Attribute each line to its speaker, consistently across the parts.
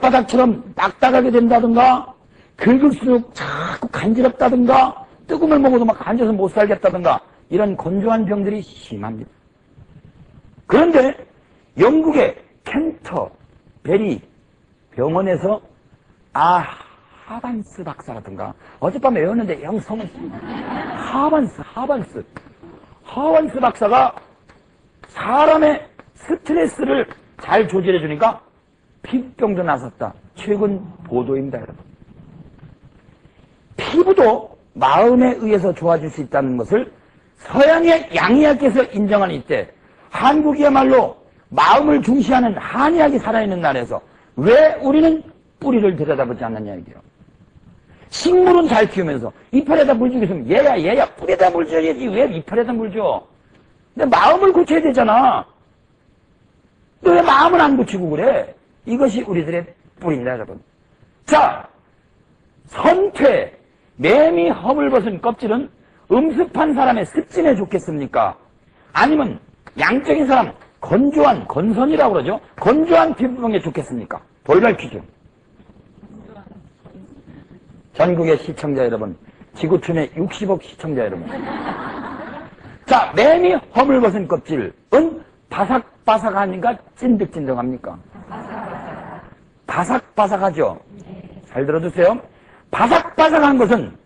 Speaker 1: 발바닥처럼 딱딱하게 된다든가 긁을수록 자꾸 간지럽다든가 뜨거움을 먹어도 막 앉아서 못 살겠다든가 이런 건조한 병들이 심합니다. 그런데 영국의 켄터 베리 병원에서 아 하반스 박사라든가 어젯밤에 외웠는데 영 성은 하반스 하반스 하반스 박사가 사람의 스트레스를 잘 조절해 주니까 피부병도 나섰다. 최근 보도입니다, 여러분. 피부도 마음에 의해서 좋아질 수 있다는 것을 서양의 양의학에서 인정한 이때 한국이야말로 마음을 중시하는 한의학이 살아있는 나라에서 왜 우리는 뿌리를 들여다보지 않느냐 이게요. 식물은 잘 키우면서 이파리에다 물 주고 있으면 얘야 얘야 뿌리에다 물 줘야지 왜 이파리에다 물 줘? 근데 마음을 고쳐야 되잖아. 너 왜 마음을 안 고치고 그래? 이것이 우리들의 뿌리입니다 여러분. 자 선퇴 매미 허물 벗은 껍질은 음습한 사람의 습진에 좋겠습니까? 아니면 양적인 사람 건조한 건선이라고 그러죠. 건조한 피부병에 좋겠습니까? 돌발 퀴즈. 전국의 시청자 여러분, 지구촌의 60억 시청자 여러분. 자, 매미 허물 벗은 껍질은 바삭바삭하니까 찐득찐득합니까? 바삭바삭하죠? 잘 들어주세요. 바삭바삭한 것은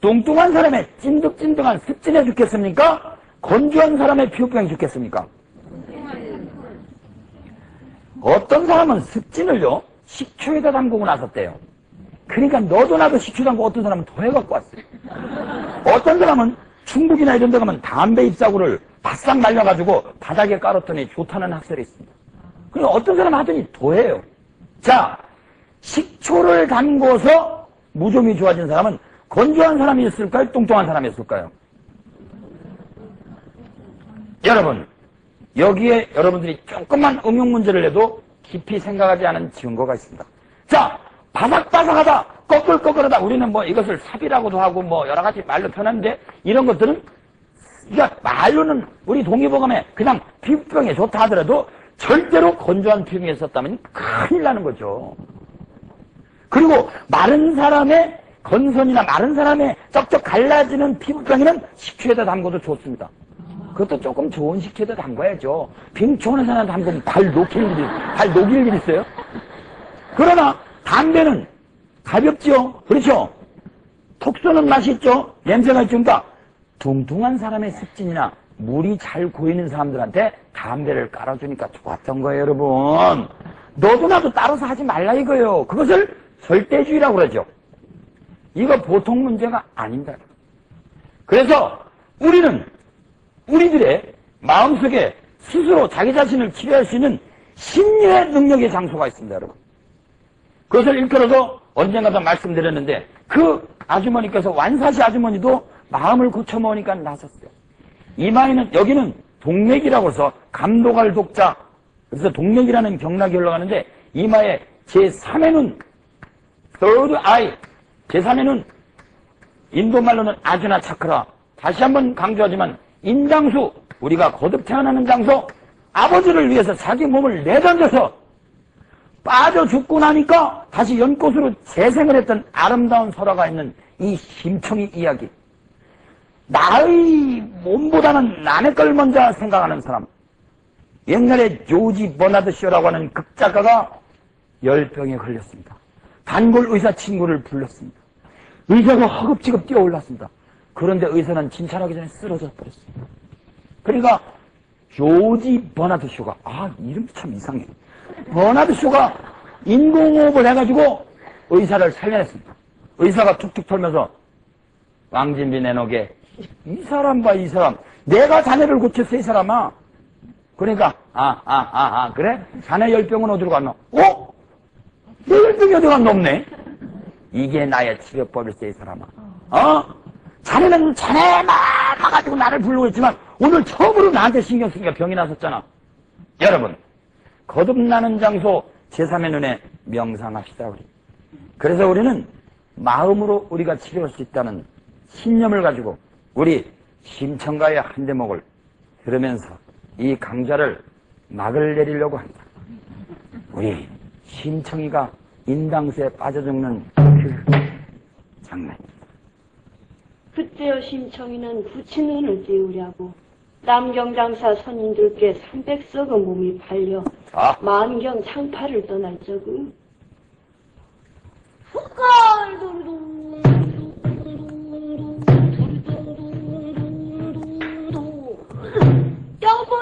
Speaker 1: 뚱뚱한 사람의 찐득찐득한 습진에 좋겠습니까? 건조한 사람의 피부병에 좋겠습니까? 어떤 사람은 습진을요, 식초에다 담그고 나섰대요. 그러니까 너도 나도 식초 담고 어떤 사람은 더 해갖고 왔어요. 어떤 사람은 중국이나 이런 데 가면 담배 잎사구를 바싹 날려가지고 바닥에 깔았더니 좋다는 학설이 있습니다. 그리고 어떤 사람 하더니 더 해요. 자, 식초를 담궈서 무좀이 좋아진 사람은 건조한 사람이 있을까요? 뚱뚱한 사람이 있을까요? 여러분, 여기에 여러분들이 조금만 응용 문제를 내도 깊이 생각하지 않은 증거가 있습니다. 자, 바삭바삭하다, 꺼끌꺼끌하다. 우리는 뭐 이것을 삽이라고도 하고 뭐 여러 가지 말로 표현하는데 이런 것들은 그러니까 말로는 우리 동의보감에 그냥 피부병에 좋다 하더라도 절대로 건조한 피부에 썼다면 큰일 나는 거죠. 그리고 마른 사람의 건선이나 마른 사람의 쩍쩍 갈라지는 피부병에는 식초에다 담궈도 좋습니다. 그것도 조금 좋은 식초에다 담궈야죠. 빙초원에서 담그면 발 녹일 일이, 발 녹일 일 있어요? 그러나 담배는 가볍죠? 그렇죠? 톡 쏘는 맛이 있죠? 냄새가 있습니다. 뚱뚱한 사람의 습진이나 물이 잘 고이는 사람들한테 담배를 깔아주니까 좋았던 거예요, 여러분. 너도 나도 따라서 하지 말라 이거예요. 그것을 절대주의라고 그러죠. 이거 보통 문제가 아닙니다. 그래서 우리는 우리들의 마음속에 스스로 자기 자신을 치료할 수 있는 심리의 능력의 장소가 있습니다, 여러분. 그것을 일컬어서 언젠가도 말씀드렸는데 그 아주머니께서 완사시 아주머니도 마음을 고쳐먹으니까 나섰어요. 이마에는 여기는 동맥이라고 해서 감독할 독자 그래서 동맥이라는 경락이 흘러가는데 이마에 제3의 눈 third eye 제3의 눈 인도말로는 아주나 차크라. 다시 한번 강조하지만 인장수 우리가 거듭 태어나는 장소 아버지를 위해서 자기 몸을 내던져서 빠져 죽고 나니까 다시 연꽃으로 재생을 했던 아름다운 설화가 있는 이 심청이 이야기 나의 몸보다는 남의 걸 먼저 생각하는 사람. 옛날에 조지 버나드 쇼라고 하는 극작가가 열병에 걸렸습니다. 단골 의사 친구를 불렀습니다. 의사가 허겁지겁 뛰어올랐습니다. 그런데 의사는 진찰하기 전에 쓰러져 버렸습니다. 그러니까 조지 버나드 쇼가 아 이름도 참 이상해. 버나드 쇼가 인공호흡을 해가지고 의사를 살려냈습니다. 의사가 툭툭 털면서 왕진비 내놓게 이 사람 봐, 이 사람. 내가 자네를 고쳤어, 이 사람아. 그러니까, 아, 아, 아, 아, 그래? 자네 열병은 어디로 갔노? 어? 내 열병이 어디 갔노? 없네? 이게 나의 치료법일세, 이 사람아. 어? 자네는 자네만 가가지고 나를 부르고 있지만, 오늘 처음으로 나한테 신경 쓰니까 병이 나섰잖아. 여러분, 거듭나는 장소 제3의 눈에 명상합시다, 우리. 그래서 우리는 마음으로 우리가 치료할 수 있다는 신념을 가지고 우리 심청가의 한 대목을 들으면서 이 강좌를 막을 내리려고 합니다. 우리 심청이가 인당수에 빠져 죽는 그 장면.
Speaker 2: 그때여 심청이는 부친은을 띄우려고 남경장사 선인들께 300석의 몸이 팔려
Speaker 1: 자,
Speaker 2: 만경 창파를 떠날 적은 여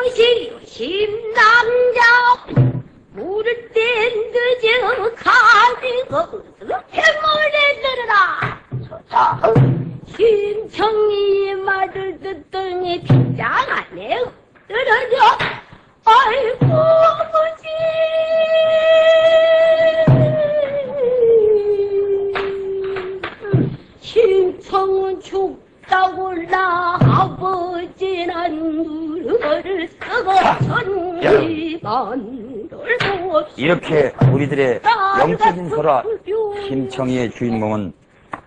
Speaker 2: 보시 심남자. 물을 땐 늦어 가지고 해물에 들어라.
Speaker 1: 자,
Speaker 2: 심청이 말을 듣더니 빗장 안에 떨어져 아이고 아버지. 심청은 죽 나 아버지는 누를 쓰고 없이
Speaker 1: 이렇게 우리들의 영적인 설화 심청이의 주인공은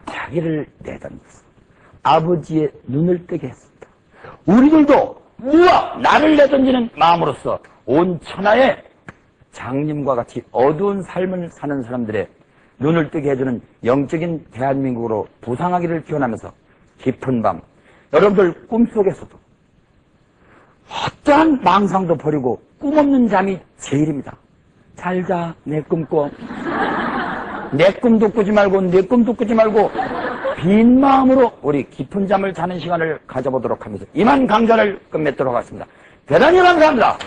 Speaker 1: 자기를 내던 것. 아버지의 눈을 뜨게 했습니다. 우리들도 우와 나를 내던지는 마음으로서 온 천하에 장님과 같이 어두운 삶을 사는 사람들의 눈을 뜨게 해주는 영적인 대한민국으로 부상하기를 기원하면서 깊은 밤 여러분들 꿈속에서도 어떠한 망상도 버리고 꿈없는 잠이 제일입니다. 잘 자 내 꿈 꿔 내 꿈도 꾸지 말고 내 꿈도 꾸지 말고 빈 마음으로 우리 깊은 잠을 자는 시간을 가져보도록 하면서 이만 강좌를 끝맺도록 하겠습니다. 대단히 감사합니다.